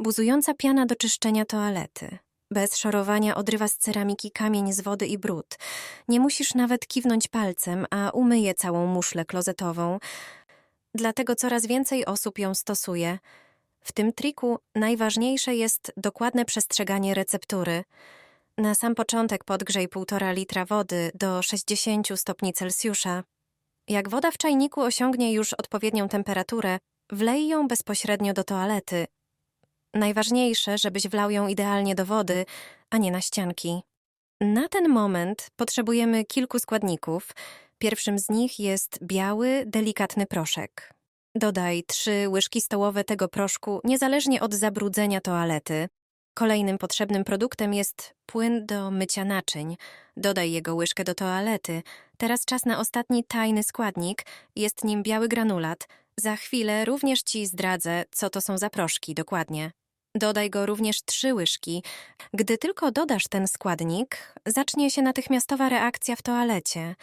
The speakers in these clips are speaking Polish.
buzująca piana do czyszczenia toalety. Bez szorowania odrywa z ceramiki kamień z wody i brud. Nie musisz nawet kiwnąć palcem, a umyje całą muszlę klozetową. Dlatego coraz więcej osób ją stosuje. W tym triku najważniejsze jest dokładne przestrzeganie receptury. Na sam początek podgrzej 1,5 litra wody do 60 stopni Celsjusza. Jak woda w czajniku osiągnie już odpowiednią temperaturę, wlej ją bezpośrednio do toalety. Najważniejsze, żebyś wlał ją idealnie do wody, a nie na ścianki. Na ten moment potrzebujemy kilku składników. Pierwszym z nich jest biały, delikatny proszek. Dodaj trzy łyżki stołowe tego proszku, niezależnie od zabrudzenia toalety. Kolejnym potrzebnym produktem jest płyn do mycia naczyń. Dodaj jego łyżkę do toalety. Teraz czas na ostatni tajny składnik. Jest nim biały granulat. Za chwilę również ci zdradzę, co to są za proszki dokładnie. Dodaj go również trzy łyżki. Gdy tylko dodasz ten składnik, zacznie się natychmiastowa reakcja w toalecie.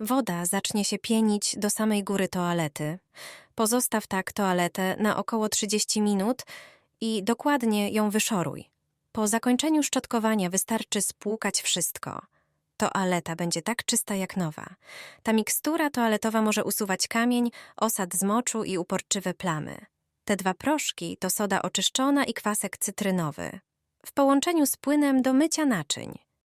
Woda zacznie się pienić do samej góry toalety. Pozostaw tak toaletę na około 30 minut i dokładnie ją wyszoruj. Po zakończeniu szczotkowania wystarczy spłukać wszystko. Toaleta będzie tak czysta jak nowa. Ta mikstura toaletowa może usuwać kamień, osad z moczu i uporczywe plamy. Te dwa proszki to soda oczyszczona i kwasek cytrynowy. W połączeniu z płynem do mycia naczyń.